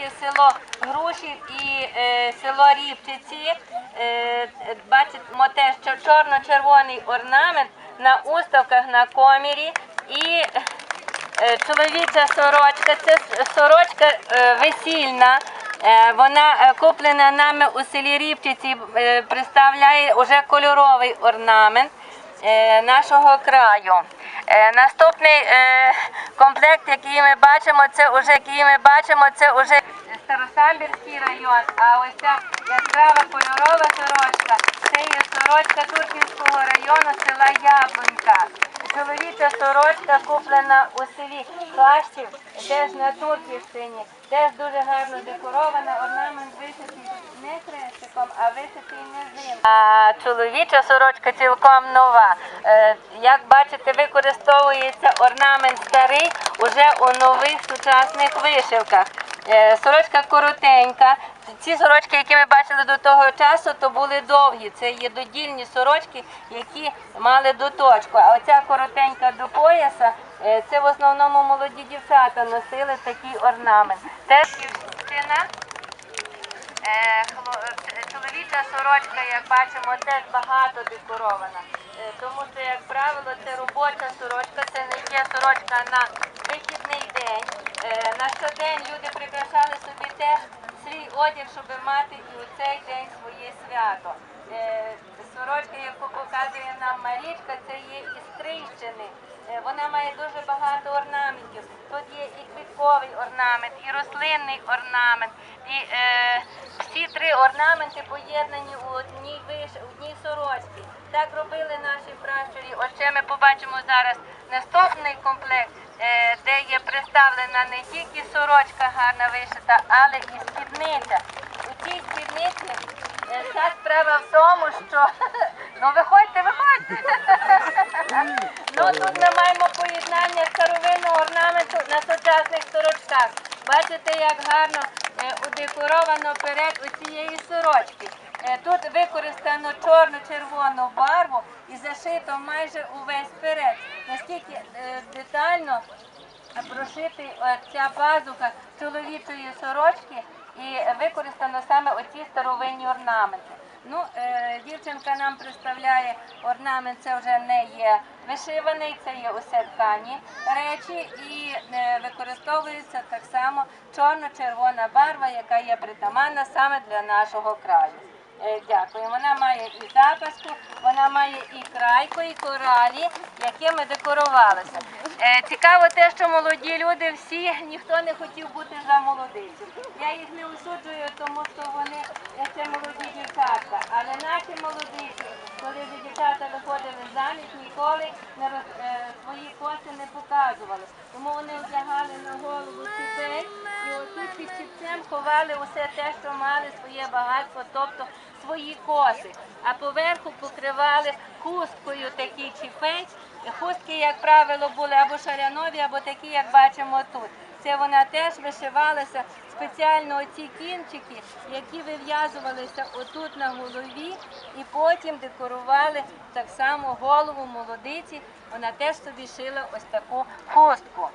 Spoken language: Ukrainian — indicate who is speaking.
Speaker 1: Село Грушів і е, село Рівчиці. Е, бачимо те, що чорно-червоний орнамент на уставках на комірі і е, чоловіча сорочка. Це сорочка е, весільна. Е, Вона е, куплена нами у селі Рівчиці, е, представляє уже кольоровий орнамент е, нашого краю. Е, Наступний е, комплект, який ми бачимо, це уже який ми бачимо, це уже Старосамбірський район. А ось ця яскрава кольорова сорочка. Це є сорочка Турківського району села Яблунька. Чоловіча сорочка куплена у селі Клащів, теж на Турківщині, теж дуже гарно декорована, орнамент вишитий не хрестиком, а вишитий низин. А чоловіча сорочка цілком нова. Е, Як бачите, використовується орнамент старий уже у нових сучасних вишивках. Е, Сорочка коротенька. Ці сорочки, які ми бачили до того часу, то були довгі. Це є додільні сорочки, які мали доточку. А оця коротенька до пояса, е, це в основному молоді дівчата носили такий орнамент. Теж дівчина. Е, Чоловіча сорочка, як бачимо, теж багато декорована. Тому що, як правило, це робоча сорочка, це не є сорочка на вихідний день. Е, На щодень люди прикрашали собі теж свій одяг, щоб мати і у цей день своє свято. Е, Сорочка, яку показує нам Марічка, це є із Трищини. Е, Вона має дуже багато орнаментів. Тут є і квітковий орнамент, і рослинний орнамент, і е, всі три орнаменти поєднані у одній виш, у одній сорочці. Так робили наші пращурі. Ось ще ми побачимо зараз наступний комплект, де є представлена не тільки сорочка гарна вишита, але і спідниця. У цій спідниці е, ця справа в тому, що ну виходьте, виходьте. Ну тут ми маємо поєднання старовинного орнаменту на сучасних сорочках. Бачите, як гарно е, удекоровано перед у цієї сорочки. Е, Тут використано чорно-червону барву і зашито майже увесь перед. Наскільки е, детально прошити е, ця пазуха чоловічої сорочки і використано саме оці старовинні орнаменти. Ну, дівчинка нам представляє орнамент, це вже не є вишиваний, це є усе ткані речі і використовується так само чорно-червона барва, яка є притаманна саме для нашого краю. Е, Дякую. Вона має і запаску, вона має і крайку, і коралі, якими декорувалися. Е, Цікаво те, що молоді люди всі ніхто не хотів бути за молодицю. Я їх не осуджую, тому що вони е, це молоді дівчатка. Але наші молодиці, коли вже дівчата виходили заміж, ніколи не роз, е, свої коси не показували. Тому вони одягали на голову ціпей і отут під чіпцем ховали усе те, що мали своє багатство, тобто свої коси. А поверху покривали хусткою такий чіпець. Хустки, як правило, були або шарянові, або такі, як бачимо тут. Це вона теж вишивалася спеціально оці кінчики, які вив'язувалися отут на голові, і потім декорували так само голову молодиці. Вона теж собі шила ось таку хустку.